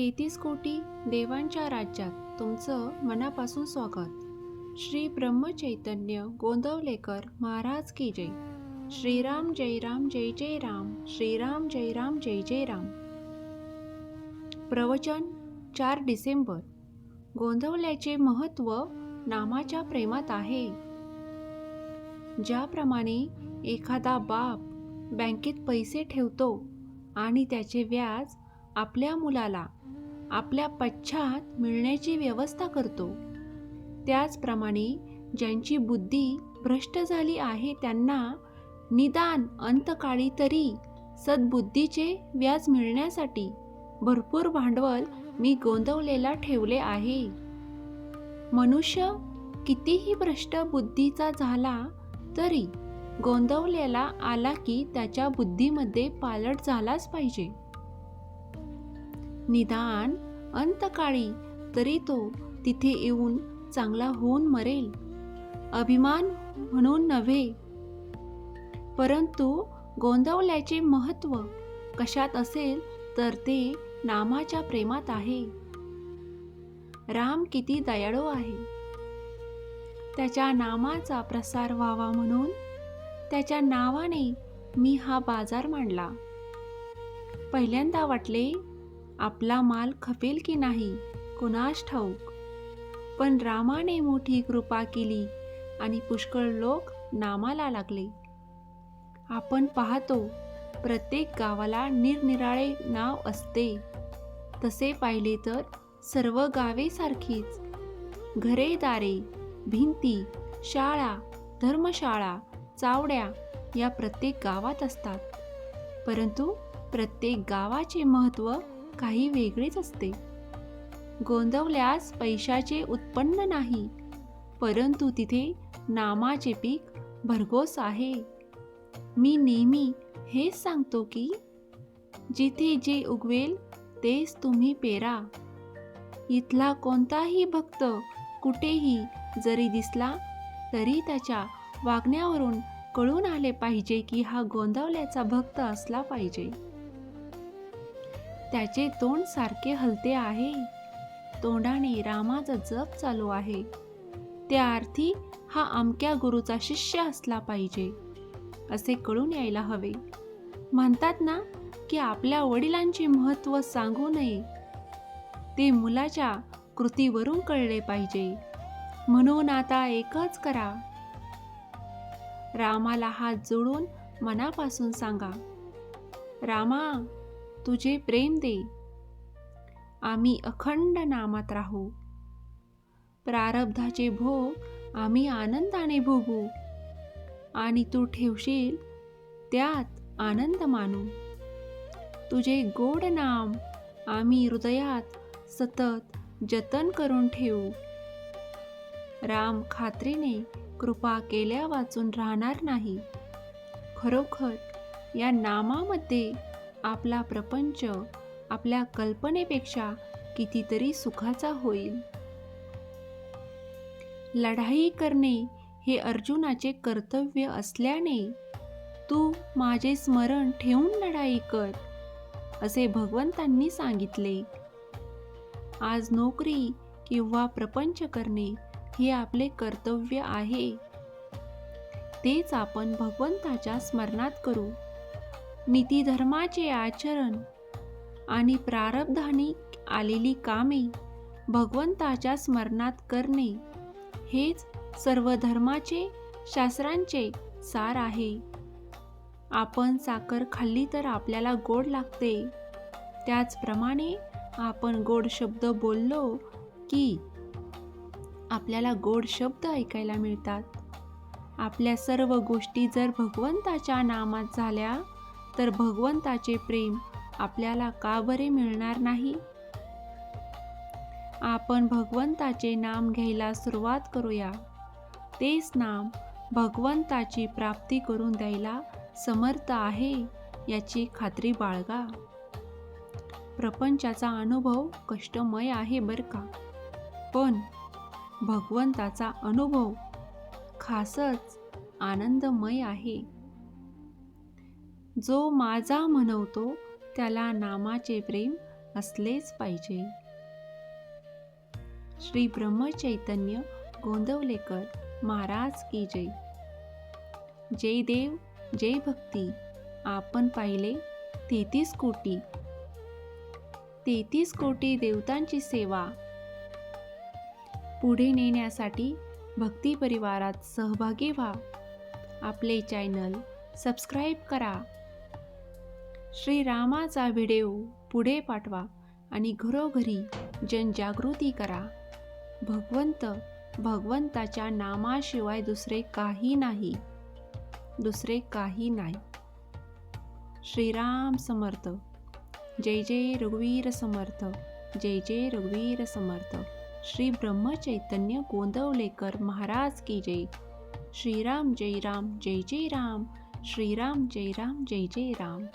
तेहतीस कोटी देवांच्या राज्यात तुमचं मनापासून स्वागत. श्री ब्रह्मचैतन्य गोंदवलेकर महाराज की जय. श्रीराम जय राम जय जय राम श्रीराम जय राम जय जय राम. प्रवचन चार डिसेंबर. गोंधवल्याचे महत्त्व नामाच्या प्रेमात आहे. ज्याप्रमाणे एखादा बाप बँकेत पैसे ठेवतो आणि त्याचे व्याज आपल्या मुलाला आपल्या पश्चात मिळण्याची व्यवस्था करतो. त्याचप्रमाणे ज्यांची बुद्धी भ्रष्ट झाली आहे त्यांना निदान अंतकाळी तरी सद्बुद्धीचे व्याज मिळण्यासाठी भरपूर भांडवल मी गोंदवलेला ठेवले आहे. मनुष्य कितीही भ्रष्ट बुद्धीचा झाला तरी गोंदवलेला आला की त्याच्या बुद्धीमध्ये पालट झालाच पाहिजे. निदान अंतकाळी तरी तो तिथे येऊन चांगला होऊन मरेल. अभिमान म्हणून नव्हे. परंतु गोंदवल्याचे महत्त्व कशात असेल तर ते नामाच्या प्रेमात आहे. राम किती दयाळू आहे. त्याच्या नामाचा प्रसार व्हावा म्हणून त्याच्या नावाने मी हा बाजार मांडला. पहिल्यांदा वाटले आपला माल खपेल की नाही कुणास ठाऊक? पण रामाने मोठी कृपा केली आणि पुष्कळ लोक नामाला लागले. आपण पाहतो प्रत्येक गावाला निरनिराळे नाव असते. तसे पाहिले तर सर्व गावे सारखीच. घरे दारे भिंती शाळा धर्मशाळा चावड्या या प्रत्येक गावात असतात. परंतु प्रत्येक गावाचे महत्त्व काही वेगळीच असते. गोंदवल्यास पैशाचे उत्पन्न नाही परंतु तिथे नामाचे पीक भरघोस आहे. मी नेहमी हेच सांगतो की जिथे जे उगवेल तेच तुम्ही पेरा. इथला कोणताही भक्त कुठेही जरी दिसला तरी त्याच्या वागण्यावरून कळून आले पाहिजे की हा गोंदवल्याचा भक्त असला पाहिजे. त्याचे तोंड सारखे हलते आहे. तोंडाने रामाचं जप चालू आहे. त्या अर्थी हा अमक्या गुरुचा शिष्य असला पाहिजे असे कळून यायला हवे. म्हणतात ना की आपल्या वडिलांचे महत्त्व सांगू नये. ते मुलाच्या कृतीवरून कळले पाहिजे. म्हणून आता एकच करा. रामाला हात जोडून मनापासून सांगा रामा तुझे प्रेम दे. आम्ही अखंड नामात राहू. प्रारब्धाचे भोग आम्ही आनंदाने भोगू. आणि तू ठेवशील त्यात आनंद मानू. तुझे गोड नाम आम्ही हृदयात सतत जतन करून ठेवू. राम खात्रीने कृपा केल्या वाचून राहणार नाही. खरोखर या नामामध्ये आपला प्रपंच आपल्या कल्पनेपेक्षा कितीतरी सुखाचा होईल. लढाई करणे हे अर्जुनाचे कर्तव्य असल्याने तू माझे स्मरण ठेवून लढाई कर असे भगवंतांनी सांगितले. आज नोकरी किंवा प्रपंच करणे हे आपले कर्तव्य आहे. तेच आपण भगवंताच्या स्मरणात करू. नीतिधर्माचे आचरण आणि प्रारब्धाने आलेली कामे भगवंताच्या स्मरणात करणे हेच सर्व धर्माचे शास्त्रांचे सार आहे. आपण साखर खाल्ली तर आपल्याला गोड लागते. त्याचप्रमाणे आपण गोड शब्द बोललो की आपल्याला गोड शब्द ऐकायला मिळतात. आपल्या सर्व गोष्टी जर भगवंताच्या नामात झाल्या तर भगवंताचे प्रेम आपल्याला का बरे मिळणार नाही? आपण भगवंताचे नाम घ्यायला सुरुवात करूया. तेच नाम भगवंताची प्राप्ती करून द्यायला समर्थ आहे याची खात्री बाळगा. प्रपंचाचा अनुभव कष्टमय आहे बरं का? पण भगवंताचा अनुभव खासच आनंदमय आहे. जो माझा म्हणवतो त्याला नामाचे प्रेम असलेच पाहिजे. श्री ब्रह्मचैतन्य गोंदवलेकर महाराज की जय. जय देव जय भक्ती. आपण पाहिले तेहतीस कोटी. तेहतीस कोटी देवतांची सेवा. पुढे नेण्यासाठी भक्ती परिवारात सहभागी व्हा. आपले चॅनल सबस्क्राईब करा. श्रीरामाचा व्हिडिओ पुढे पाठवा आणि घरोघरी जनजागृती करा. भगवंत भगवंताच्या नामाशिवाय दुसरे काही नाही. दुसरे काही नाही. श्रीराम समर्थ. जय जय रघुवीर समर्थ. जय जय रघुवीर समर्थ. श्री ब्रह्मचैतन्य गोंदवलेकर महाराज की जय. श्रीराम जय राम जय जय राम. श्रीराम जय राम जय जय राम.